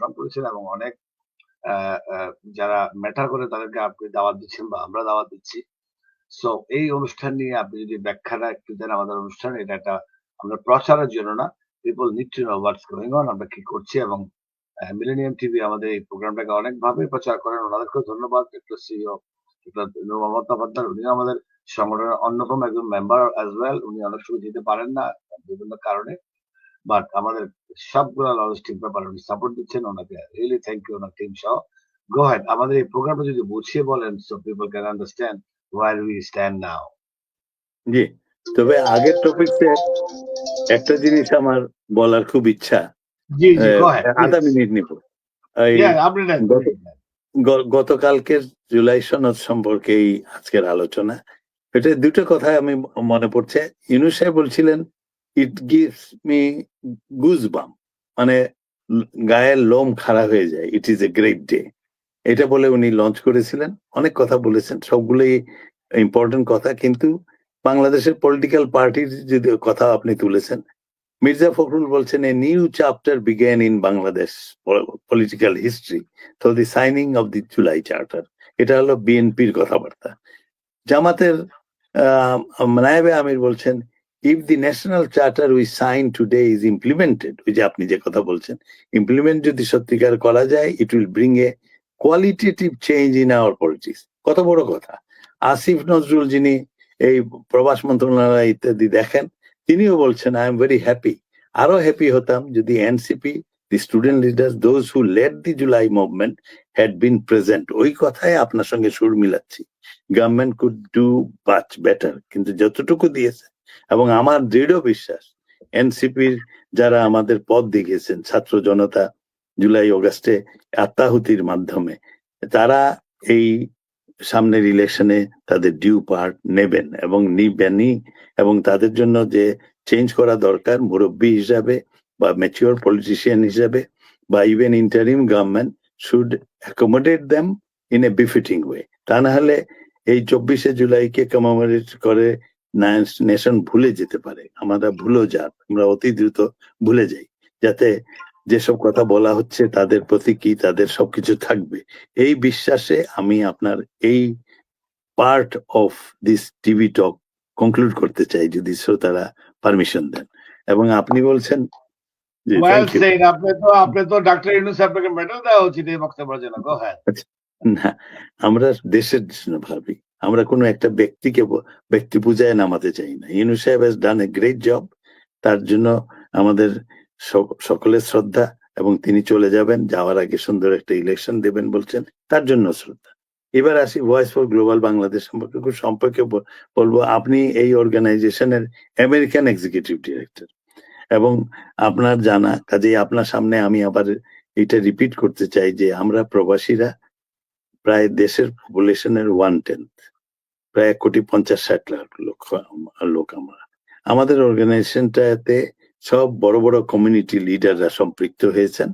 অংশগ্রহণ করেছেন এবং অনেক যারা ম্যাটার করে তাদেরকে আপনি দাওয়াত দিচ্ছেন বা আমরা দাওয়াত দিচ্ছি। সো এই অনুষ্ঠান নিয়ে আপনি যদি ব্যাখ্যাটা একটু দেন আমাদের অনুষ্ঠান, এটা একটা আমরা প্রচারের জন্য না people need to know what's going on আমরা কি করছি এবং মিলেনিয়াম টিভি আমাদের এই প্রোগ্রামটাকে অনেকভাবে প্রচার করেন। ওনাদেরকেও ধন্যবাদ, একটু সিও মমতাবাদ্দার উনি আমাদের সংগঠনের অন্যতম একজন মেম্বার অ্যাজ ওয়েল উনি অনেক সময় যেতে পারেন না বিভিন্ন কারণে। বাট আমাদের সবগুলো লজিস্টিক ব্যাপারে উনি সাপোর্ট দিচ্ছেন ওনাকে রিয়েলি থ্যাংক ইউ ওনার টিম সহ। গো হেড আমাদের এই প্রোগ্রামটা যদি বুঝিয়ে বলেন so people can understand where we stand now ji তবে আগের টপিকতে একটা জিনিস আমার বলার খুব ইচ্ছা। জি জি গো হেড আধা মিনিট নিব। আপনি গতকালকের জুলাই সনদ সম্পর্কে আজকের আলোচনা। এটা দুটো কথা আমি মনে পড়ছে। ইউনুস সাহেব বলছিলেন ইট গিভস মি গুজবাম মানে গায়ের লোম খাড়া হয়ে যায়। It is a great day এটা বলে উনি লঞ্চ করেছিলেন। অনেক কথা বলেছেন। সবগুলোই ইম্পর্টেন্ট কথা। কিন্তু বাংলাদেশের পলিটিক্যাল পার্টির যদি কথা আপনি তুলেছেন, মির্জা ফখরুল বলছেন a new chapter begin in Bangladesh political history to the signing of the July charter এটা হলো বিএনপির কথাবার্তা। জামাতের নায়েবে আমির বলছেন if the national charter we sign today is implemented ওই যে আপনি যে কথা বলছেন ইমপ্লিমেন্ট যদি সত্যিকার করা যায় it will bring a qualitative change in our politics কত বড় কথা। আসিফ নজরুল যিনি এই প্রবাস মন্ত্রণালয় ইত্যাদি দেখেন, তিনিও বলছেন আই এম ভেরি হ্যাপি আরও হ্যাপি হতাম যদি NCP the student leaders those who led the July movement had been present ওই কথাই আপনার সঙ্গে সুর মিলাচ্ছি। Government could do much better কিন্তু যতটুকু দিয়েছে এবং আমার দৃঢ় বিশ্বাস, এনসিপির যারা আমাদের পথ দেখিয়েছেন, ছাত্র জনতা জুলাই অগাস্টে আত্মাহুতির মাধ্যমে, তারা এই সামনের ইলেকশনে তাদের ডিউ পার্ট নেবেন এবং নিবেনই এবং তাদের জন্য যে চেঞ্জ করা দরকার মুরব্বী হিসাবে বা ম্যাচিওর পলিটিশিয়ান হিসাবে বা even interim government should accommodate them in a befitting way তা না হলে এই চব্বিশে জুলাইকে কমেমোরেট করে নেশন ভুলে যেতে পারে। আমরা ভুলেও যাক আমরা অতি দ্রুত ভুলে যাই যাতে যেসব কথা বলা হচ্ছে তাদের প্রতি কি তাদের সবকিছু থাকবে। এই বিশ্বাসে আমি আপনার এই part of this TV talk conclude করতে চাই যদি শ্রোতারা পারমিশন দেন। এবং আপনি বলছেন আপনি তো আপনি তো ডাক্তার ইউনুস আপনাকে মেডেল দেওয়া উচিত এই বক্তব্যের জন্য। গো হেড না আমরা দেশের জন্য ভাবি। আমরা কোনো একটা ব্যক্তিকে ব্যক্তি পূজায় নামাতে চাই না। ইনু সাহেব has done a great job তার জন্য আমাদের সকলের শ্রদ্ধা এবং তিনি চলে যাবেন। যাওয়ার আগে সুন্দর একটা ইলেকশন দেবেন বলছেন। তার জন্য শ্রদ্ধা। এবার আসি ভয়েস ফর গ্লোবাল বাংলাদেশ সম্পর্কে। খুব সম্পর্কে বলব, আপনি এই অর্গানাইজেশনের আমেরিকান এক্সিকিউটিভ ডিরেক্টর এবং আপনার জানা, কাজেই আপনার সামনে আমি আবার এটা রিপিট করতে চাই যে আমরা প্রবাসীরা প্রায় দেশের পপুলেশনের ওয়ান টেন্থ প্রায় এক কোটি পঞ্চাশ ষাট লাখ লোক লোক আমরা। আমাদের অর্গানাইজেশনটাতে সব বড় বড় কমিউনিটি লিডাররা সম্পৃক্ত হয়েছেন।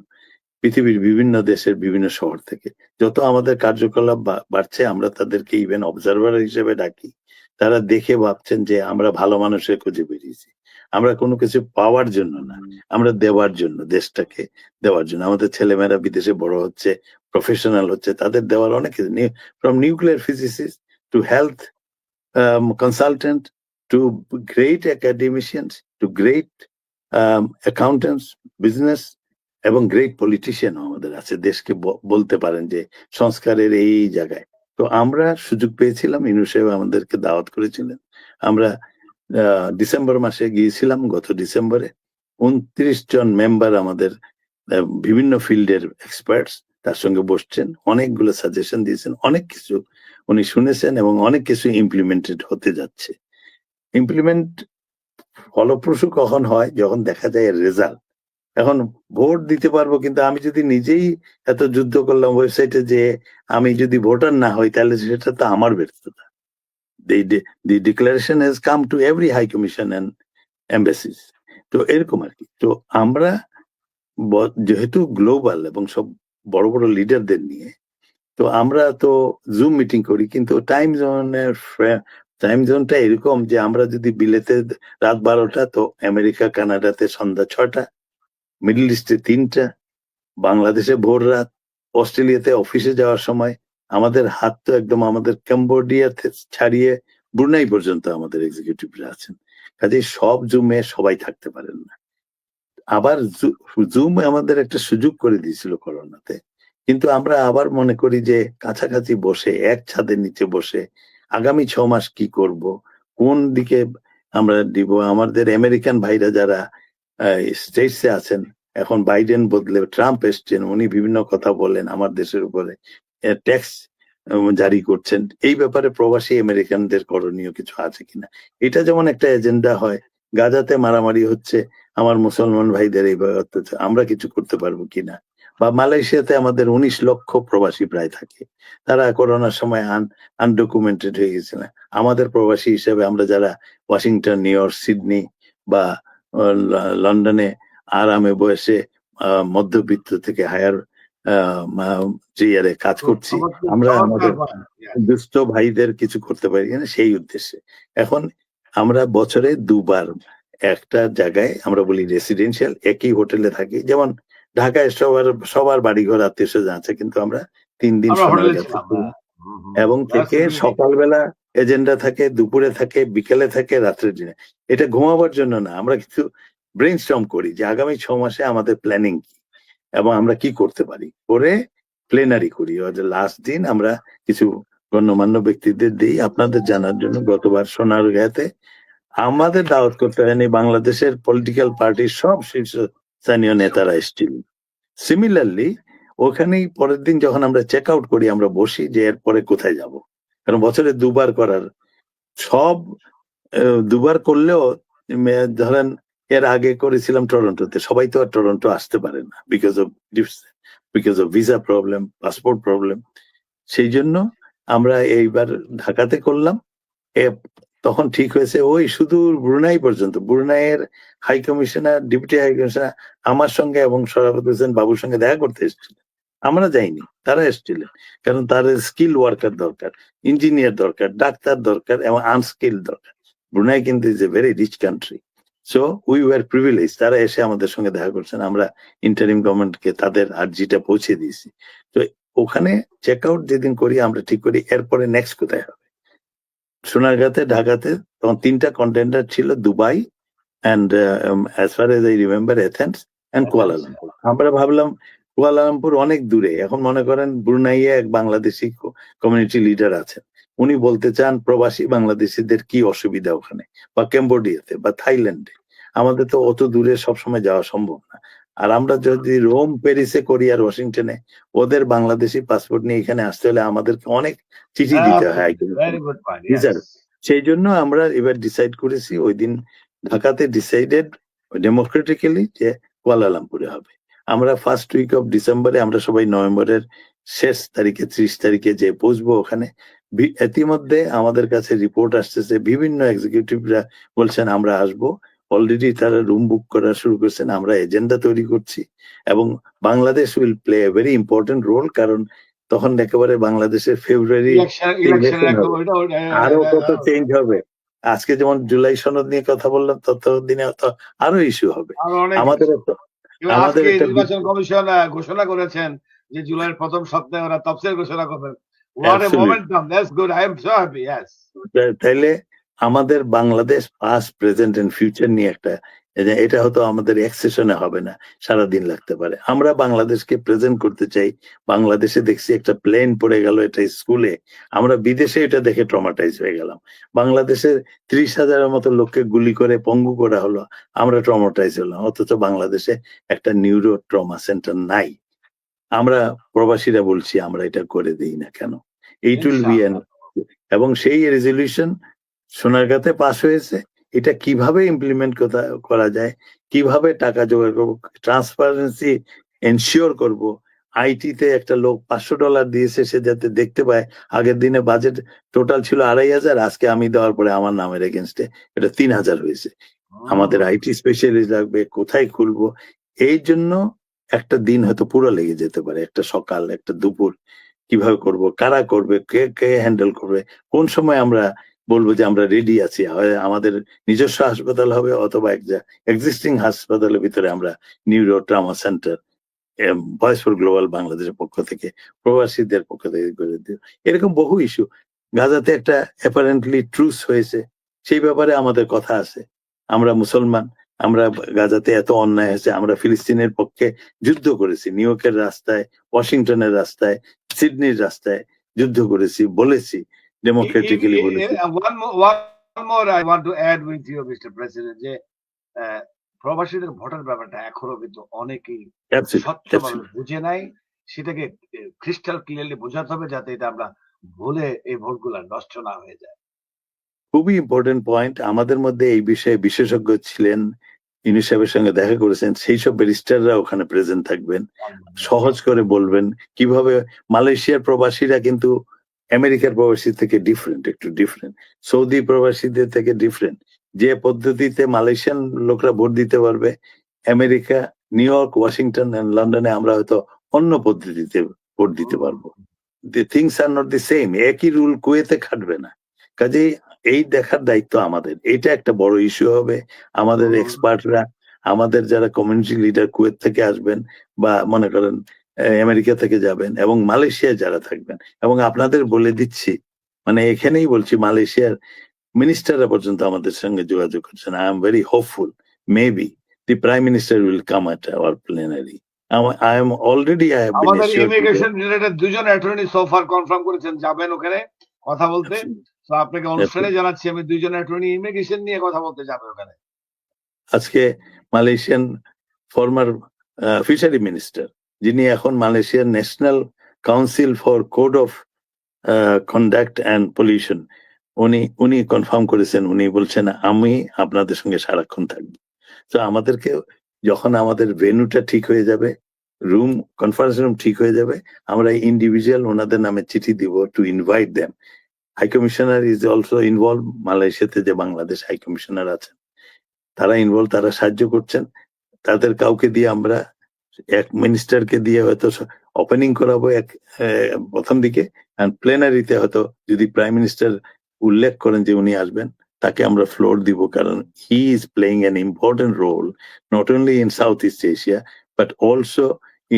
পৃথিবীর বিভিন্ন দেশের বিভিন্ন শহর থেকে। যত আমাদের কার্যকলাপ বাড়ছে আমরা তাদেরকে ইভেন অবজারভার হিসেবে ডাকি। তারা দেখে ভাবছেন যে আমরা ভালো মানুষের খুঁজে বেরিয়েছি। আমরা কোনো কিছু পাওয়ার জন্য না। আমরা দেওয়ার জন্য দেশটাকে দেওয়ার জন্য। আমাদের ছেলেমেয়েরা বিদেশে বড় হচ্ছে প্রফেশনাল হচ্ছে, তাদের দেওয়ার অনেক from nuclear physicist to health consultant to great academicians to great accountants business এবং গ্রেট পলিটিশিয়ান আমাদের আছে, দেশকে বলতে পারেন যে সংস্কারের এই জায়গায়। তো আমরা সুযোগ পেয়েছিলাম, ইনু সাহেব আমাদেরকে দাওয়াত করেছিলেন। আমরা ডিসেম্বর মাসে গিয়েছিলাম, গত ডিসেম্বরে। উনত্রিশ জন মেম্বার আমাদের বিভিন্ন ফিল্ডের এক্সপার্টস তার সঙ্গে বসছেন, অনেকগুলো সাজেশন দিয়েছেন, অনেক কিছু উনি শুনেছেন এবং অনেক কিছু ইমপ্লিমেন্টেড হতে যাচ্ছে। ইমপ্লিমেন্ট ফলপ্রসূ কখন হয়? যখন দেখা যায় রেজাল্ট এখন ভোট দিতে পারব, কিন্তু আমি যদি নিজেই এত যুদ্ধ করলাম ওয়েবসাইটে যে আমি যদি ভোটার না হই, তাহলে সেটা তো আমার ব্যর্থতা। The declaration has come to every high commission and embassies তো এরকম আর কি। তো আমরা যেহেতু গ্লোবাল এবং সব বড় বড় লিডারদের নিয়ে। তো আমরা তো জুম মিটিং করি, কিন্তু টাইম জোনের টাইম জোনটা এরকম যে আমরা যদি বিলেতে রাত বারোটা, তো আমেরিকা, কানাডাতে সন্ধ্যা ছটা, মিডল ইস্টে তিনটা, বাংলাদেশে ভোর রাত, অস্ট্রেলিয়াতে অফিসে যাওয়ার সময়, আমাদের হাত তো একদম আমাদের ক্যাম্বোডিয়া ছাড়িয়ে ব্রুনাই পর্যন্ত আমাদের এক্সিকিউটিভরা আছেন। কাজে সব জুমে সবাই থাকতে পারেন না। আবার জুম আমাদের একটা সুযোগ করে দিয়েছিল করোনাতে। কিন্তু আমরা আবার মনে করি যে কাছাকাছি বসে, এক ছাদের নিচে বসে আগামী ছ মাস কি করব? কোন দিকে আমরা দিব? আমাদের আমেরিকান ভাইরা যারা স্টেটসে আছেন, এখন বাইডেন বদলে ট্রাম্প এসছেন, উনি বিভিন্ন কথা বলেন আমার দেশের উপরে ট্যাক্স জারি করছেন। এই ব্যাপারে প্রবাসী আমেরিকানদের করণীয় কিছু আছে কিনা? এটা যেমন একটা এজেন্ডা হয়, গাজাতে মারামারি হচ্ছে আমার মুসলমান ভাইদের এইভাবে অত্যাচার আমরা কিছু করতে পারব কিনা? বা মালয়েশিয়াতে আমাদের উনিশ লক্ষ প্রবাসী প্রায় থাকে। তারা করোনার সময় আন আনডকুমেন্টেড হয়ে গেছিল আমাদের প্রবাসী হিসেবে আমরা যারা ওয়াশিংটন, নিউ ইয়র্ক, সিডনি বা লন্ডনে আরামে বয়সে মধ্যবিত্ত থেকে হায়ার ইয়ারে কাজ করছি, আমরা আমাদের. দুস্থ ভাইদের কিছু করতে পারি না সেই উদ্দেশ্যে। এখন আমরা বছরে দুবার একটা জায়গায় আমরা বলি রেসিডেন্সিয়াল একই হোটেলে থাকি যেমন ঢাকায় সবার সবার বাড়িঘর আত্মীয় স্বজন আছে কিন্তু আমরা তিন দিন। হ্যাঁ। হুম, হুম। এবং থেকে সকালবেলা এজেন্ডা থাকে দুপুরে থাকে বিকেলে থাকে রাত্রের দিনে এটা ঘুমাবার জন্য না আমরা কিছু ব্রেন করি যে আগামী ছ মাসে আমাদের প্ল্যানিং কি এবং আমরা কি করতে পারি করে প্লেনারি করি লাস্ট দিন আমরা কিছু গণ্যমান্য ব্যক্তিদের দিই আপনাদের জানার জন্য গতবার সোনার গায়েতে আমাদের দাওয়াত করতে হয়নি, বাংলাদেশের পলিটিক্যাল পার্টির সব শীর্ষ স্থানীয় নেতারা এসেছিল। সিমিলারলি ওখানেই পরের দিন যখন আমরা চেক আউট করি, আমরা বসি যে এরপরে কোথায় যাব। কারণ বছরে দুবার করার সব দুবার করলেও ধরেন এর আগে করেছিলাম টরন্টোতে, সবাই তো আর টরন্টো আসতে পারে না because of because of visa problem passport problem সেই জন্য আমরা এইবার ঢাকাতে করলাম তখন ঠিক হয়েছে, ওই শুধু ব্রুনাই পর্যন্ত, ব্রুনাইয়ের high commissioner deputy high commissioner আমার সঙ্গে এবং সভাপতি হোসেন বাবুর সঙ্গে দেখা করতে এসেছিলেন। আমরা যাইনি, তারা এসেছিলেন। কারণ তাদের স্কিল ওয়ার্কার দরকার ইঞ্জিনিয়ার দরকার, ডাক্তার দরকার এবং আনস্কিল দরকার। ব্রুনাই কিন্তু is a very rich country so we were privilege তারা এসে আমাদের সঙ্গে দেখা করছেন, আমরা ইন্টারিম গভর্নমেন্টকে তাদের আর্জিটা পৌঁছে দিয়েছি। তো ওখানে চেক আউট যেদিন করি, আমরা ঠিক করি, এরপরে নেক্সট কোথায় হবে? সোনারগাঁতে ঢাকাতে তখন তিনটা কন্টেন্ডার ছিল Dubai and as far as I remember Athens and Kuala Lumpur আমরা ভাবলাম কুয়ালালামপুর অনেক দূরে। এখন মনে করেন ব্রুনাইয়ে এক বাংলাদেশি কমিউনিটি লিডার আছেন। উনি বলতে চান প্রবাসী বাংলাদেশিদের কি অসুবিধা ওখানে? বা ক্যাম্বোডিয়াতে বা থাইল্যান্ডে আমাদের তো অত দূরে সবসময় যাওয়া সম্ভব না। আর আমরা যদি রোম প্যারিসে করি আর ওয়াশিংটনে ওদের বাংলাদেশি পাসপোর্ট নিয়ে এখানে আসতে হলে আমাদেরকে অনেক চিঠি দিতে হয় yes. are- সেই জন্য আমরা এবার ডিসাইড করেছি ওই দিন ঢাকাতে ডিসাইডেড ডেমোক্রেটিক্যালি যে কুয়ালালামপুরে হবে। আমরা ফার্স্ট উইক অফ ডিসেম্বরে আমরা সবাই নভেম্বরের শেষ তারিখে ত্রিশ তারিখে যে পৌঁছবো ওখানে। ইতিমধ্যে আমাদের কাছে রিপোর্ট আসতেছে বিভিন্ন এক্সিকিউটিভরা বলছেন আমরা আসব। অলরেডি তারা রুম বুক করা শুরু করছেন আমরা এজেন্ডা তৈরি করছি এবং Bangladesh will play a very important role কারণ তখন একেবারে বাংলাদেশের ফেব্রুয়ারি আরও কত চেঞ্জ হবে আজকে যেমন জুলাই সনদ নিয়ে কথা বললাম তত দিনে তো আরও ইস্যু হবে আমাদের আমাদের নির্বাচন কমিশন ঘোষণা করেছেন যে জুলাইয়ের প্রথম সপ্তাহে ওরা তফসিল ঘোষণা করবেন What a Absolutely. momentum. That's good. I am so happy. Yes. তাইলে আমাদের Bangladesh past present and future নিয়ে একটা এটা হয়তো আমাদের এক সেশনে হবে না সারা দিন লাগতে পারে। আমরা বাংলাদেশকে প্রেজেন্ট করতে চাই বাংলাদেশে দেখছি একটা প্লেন পড়ে গেল এটা স্কুলে আমরা বিদেশে এটা দেখে ট্রমাটাইজ হয়ে গেলাম। বাংলাদেশে ত্রিশ হাজারের মতো লোককে গুলি করে পঙ্গু করা হলো আমরা ট্রমাটাইজ হলাম অথচ বাংলাদেশে একটা নিউরো ট্রমা সেন্টার নাই। আমরা প্রবাসীরা বলছি আমরা এটা করে দিই না কেন? এইট উইল বি এবং সেই রেজলিউশন সোনারগাঁতে পাস হয়েছে এটা কীভাবে ইমপ্লিমেন্ট করা যায়? কীভাবে টাকা জোগাড় করব? ট্রান্সপারেন্সি এনশিওর করব? আইটিতে একটা লোক পাঁচশো ডলার দিয়েছে সে যাতে দেখতে পায়। আগের দিনে বাজেট টোটাল ছিল আড়াই হাজার আজকে আমি দেওয়ার পরে আমার নামের এগেনস্টে এটা তিন হাজার হয়েছে। আমাদের আইটি স্পেশালিস্ট লাগবে কোথায় খুলবো? এই জন্য একটা দিন হয়তো পুরো লেগে যেতে পারে একটা সকাল একটা দুপুর। কীভাবে করব? কারা করবে? কে কে হ্যান্ডেল করবে? কোন সময় আমরা বলব যে আমরা রেডি আছি। আমাদের নিজস্ব হাসপাতাল হবে অথবা এক্সিস্টিং হাসপাতালের ভিতরে আমরা neuro trauma centre voice for global বাংলাদেশের পক্ষ থেকে, প্রবাসীদের পক্ষ থেকে করে দিও। এরকম বহু ইস্যু গাজাতে একটা অ্যাপারেন্টলি ট্রুস হয়েছে। সেই ব্যাপারে আমাদের কথা আছে। আমরা মুসলমান, আমরা গাজাতে এত অন্যায় হয়েছে, আমরা ফিলিস্তিনের পক্ষে যুদ্ধ করেছি। নিউ ইয়র্কের রাস্তায়, ওয়াশিংটনের রাস্তায়, সিডনির রাস্তায় যুদ্ধ করেছি, বলেছি। ডেমোক্রেটিক্যালি বলেছি one more, one more I want to add with you, Mr. President, যে প্রবাসীদের ভোটের ব্যাপারটা এখনও কিন্তু অনেকেই স্বচ্ছভাবে বুঝে নাই। সেটাকে ক্রিস্টাল ক্লিয়ারলি বোঝাতে হবে যাতে এটা আমরা ভুলে এই ভোটগুলা নষ্ট না হয়ে যায়। খুবই ইম্পর্টেন্ট পয়েন্ট আমাদের মধ্যে এই বিষয়ে বিশেষজ্ঞ ছিলেন ইউনিস সাহেবের সঙ্গে দেখা করেছেন সেই সব ব্যারিস্টাররা ওখানে প্রেজেন্ট থাকবেন। সহজ করে বলবেন কীভাবে মালয়েশিয়ার প্রবাসীরা কিন্তু আমেরিকার প্রবাসী থেকে ডিফারেন্ট একটু ডিফারেন্ট সৌদি প্রবাসীদের থেকে ডিফারেন্ট যে পদ্ধতিতে মালয়েশিয়ান লোকরা ভোট দিতে পারবে America New York Washington and লন্ডনে আমরা হয়তো অন্য পদ্ধতিতে ভোট দিতে পারব। The things are not the same একই রুল কুয়েতে খাটবে না। কাজেই এই দেখার দায়িত্ব আমাদের। এটা একটা বড় ইস্যু হবে। আমাদের। এক্সপার্টরা আমাদের যারা কমিউনিটি লিডার কুয়েত থেকে আসবেন বা মনে করেন আমেরিকা থেকে যাবেন এবং মালয়েশিয়ায় যারা থাকবেন। এবং আপনাদের বলে দিচ্ছি মানে এখানেই বলছি মালয়েশিয়ার মিনিস্টাররা পর্যন্ত আমাদের সঙ্গে যোগাযোগ করছেন। I am very hopeful maybe the prime minister will come at our plenary I am already I have আমাদের ইমিগ্রেশন রিলেটেড দুজন অ্যাটর্নি সোফার কনফার্ম করেছেন যাবেন ওখানে কথা বলতে। তো আপনাকে অনুষ্ঠানে জানাচ্ছি আমি দুইজন অ্যাটর্নি ইমিগ্রেশন নিয়ে কথা বলতে যাবে ওখানে। আজকে মালয়েশিয়ান ফর্মার ফিশারি মিনিস্টার যিনি এখন মালয়েশিয়ার national council for code of conduct and pollution, উনি উনি কনফার্ম করেছেন, উনি বলছেন, আমি আপনাদের সঙ্গে সারাক্ষণ থাকব। তো আমাদেরকে যখন আমাদের ভেন্যুটা ঠিক হয়ে যাবে, রুম, কনফারেন্স রুম ঠিক হয়ে যাবে, আমরা ইন্ডিভিজুয়াল ওনাদের নামে চিঠি দিব to invite them. High commissioner is also involve, মালয়েশিয়াতে যে বাংলাদেশ হাই কমিশনার আছেন, তারা ইনভলভ, তারা সাহায্য করছেন, তাদের কাউকে দিয়ে আমরা এক মিনিস্টারকে দিয়ে হয়তো ওপেনিং করাবো এক প্রথম দিকে প্লেনারিতে হয়তো যদি প্রাইম মিনিস্টার উল্লেখ করেন যে উনি আসবেন, তাকে আমরা ফ্লোর দিব কারণ he is playing an important role not only in south east Asia but also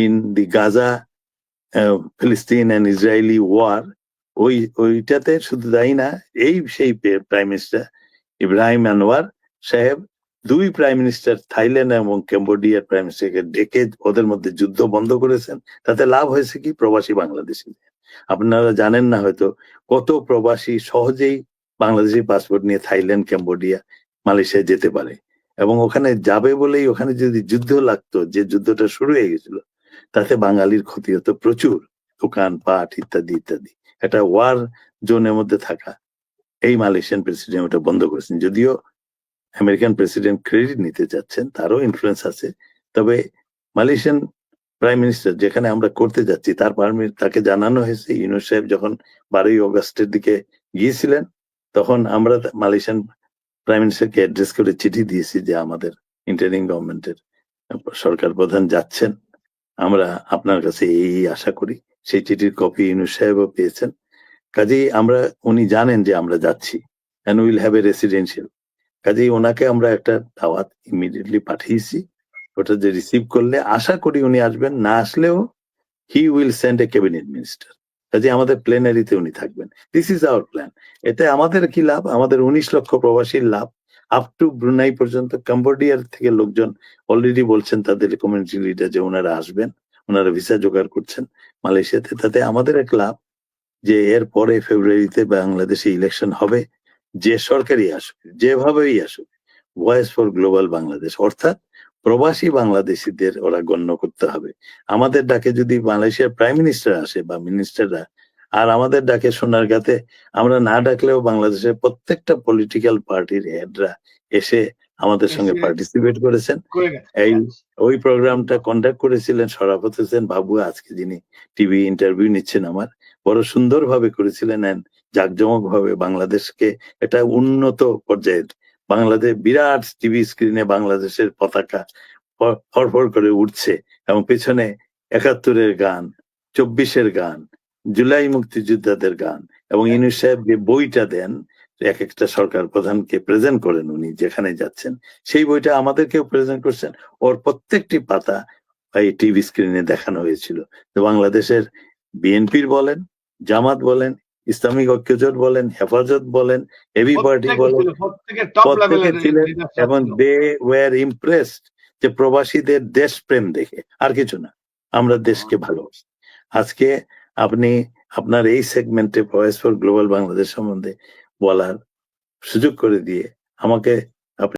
in the Gaza ফিলিস্তিন অ্যান্ড ইসরায়েলি ওয়ার ওই, ওইটাতে শুধু তাই না, এই সেই প্রাইম মিনিস্টার ইব্রাহিম আনোয়ার সাহেব দুই প্রাইম মিনিস্টার থাইল্যান্ড এবং ক্যাম্বোডিয়ার প্রাইম মিনিস্টারকে ডেকে ওদের মধ্যে যুদ্ধ বন্ধ করেছেন, তাতে লাভ হয়েছে কি? প্রবাসী বাংলাদেশি আপনারা জানেন না হয়তো কত প্রবাসী সহজেই বাংলাদেশি পাসপোর্ট নিয়ে থাইল্যান্ড ক্যাম্বোডিয়া মালয়েশিয়া যেতে পারে। এবং ওখানে যাবে বলেই ওখানে যদি যুদ্ধ লাগতো, যে যুদ্ধটা শুরু হয়ে গেছিল, তাতে বাঙালির ক্ষতি হতো প্রচুর। দোকান, পাট ইত্যাদি ইত্যাদি। একটা ওয়ার জোনের মধ্যে থাকা। এই মালয়েশিয়ান প্রেসিডেন্ট ওটা বন্ধ করেছেন। যদিও আমেরিকান প্রেসিডেন্ট ক্রেডিট নিতে যাচ্ছেন, তারও ইনফ্লুয়েন্স আছে। তবে মালয়েশিয়ান প্রাইম মিনিস্টার যেখানে আমরা করতে যাচ্ছি, তার পারমিট তাকে জানানো হয়েছে। ইউনুস সাহেব যখন বারোই অগস্টের দিকে গিয়েছিলেন, তখন আমরা মালয়েশিয়ান প্রাইম মিনিস্টারকে অ্যাড্রেস করে চিঠি দিয়েছি যে আমাদের ইন্টারিং গভর্নমেন্টের সরকার প্রধান যাচ্ছেন। আমরা আপনার কাছে এই আশা করি। সেই চিঠির কপি ইউনুস সাহেবও পেয়েছেন। কাজেই আমরা, উনি জানেন যে আমরা যাচ্ছি। And will have a residential কাজেই ওনাকে আমরা একটা দাওয়াত ইমিডিয়েটলি পাঠিয়েছি। ওটা যে রিসিভ করলে আশা করি উনি আসবেন, না আসলেও he will send a cabinet minister কাজে আমাদের প্লেনারিতে উনি থাকবেন। দিস ইজ আওয়ার প্ল্যান এতে আমাদের কি লাভ? আমাদের উনিশ লক্ষ প্রবাসীর লাভ। আপ টু ব্রুনাই পর্যন্ত কম্বোডিয়ার থেকে লোকজন অলরেডি বলছেন তাদের কমিউনিটি লিডার যে ওনারা আসবেন, ওনারা ভিসা জোগাড় করছেন মালয়েশিয়াতে। তাতে আমাদের এক লাভ যে এর পরে ফেব্রুয়ারিতে বাংলাদেশে ইলেকশন হবে। যে সরকারই আসুক যেভাবেই আসুক ভয়েস ফর গ্লোবাল বাংলাদেশ অর্থাৎ প্রবাসী বাংলাদেশিদের ওরা গণ্য করতে হবে। আমাদের ডাকে যদি মালয়েশিয়ার প্রাইম মিনিস্টার আসে বা মিনিস্টাররা আর আমাদের ডাকে সোনারগাঁতে আমরা না ডাকলেও বাংলাদেশের প্রত্যেকটা পলিটিক্যাল পার্টির হেডরা এসে আমাদের সঙ্গে পার্টিসিপেট করেছেন। এই ওই প্রোগ্রামটা কন্ডাক্ট করেছিলেন সরাফত হোসেন বাবু আজকে যিনি টিভি ইন্টারভিউ নিচ্ছেন আমার। বড় সুন্দরভাবে করেছিলেন and জাঁকজমক ভাবে বাংলাদেশকে এটা উন্নত পর্যায়ের বাংলাদেশ বিরাট টিভি স্ক্রিনে বাংলাদেশের পতাকা ফরফর করে উঠছে এবং পেছনে একাত্তরের গান চব্বিশের গান জুলাই মুক্তিযোদ্ধাদের গান এবং ইনু সাহেব যে বইটা দেন এক একটা সরকার প্রধানকে প্রেজেন্ট করেন উনি যেখানে যাচ্ছেন। সেই বইটা আমাদেরকেও প্রেজেন্ট করছেন। ওর প্রত্যেকটি পাতা এই টিভি স্ক্রিনে দেখানো হয়েছিল। তো বাংলাদেশের বিএনপির বলেন জামাত বলেন ইসলামিক ঐক্যজোট বলেন হেফাজত বলেন হেভি পার্টি বলেন প্রত্যেকে ছিলেন এবং। দে ওয়ার ইমপ্রেসড যে প্রবাসীদের দেশপ্রেম দেখে আর কিছু না আমরা দেশকে ভালোবাসি আজকে আপনি আপনার এই সেগমেন্টে ভয়েস ফর গ্লোবাল বাংলাদেশ সম্বন্ধে বলার সুযোগ করে দিয়ে আমাকে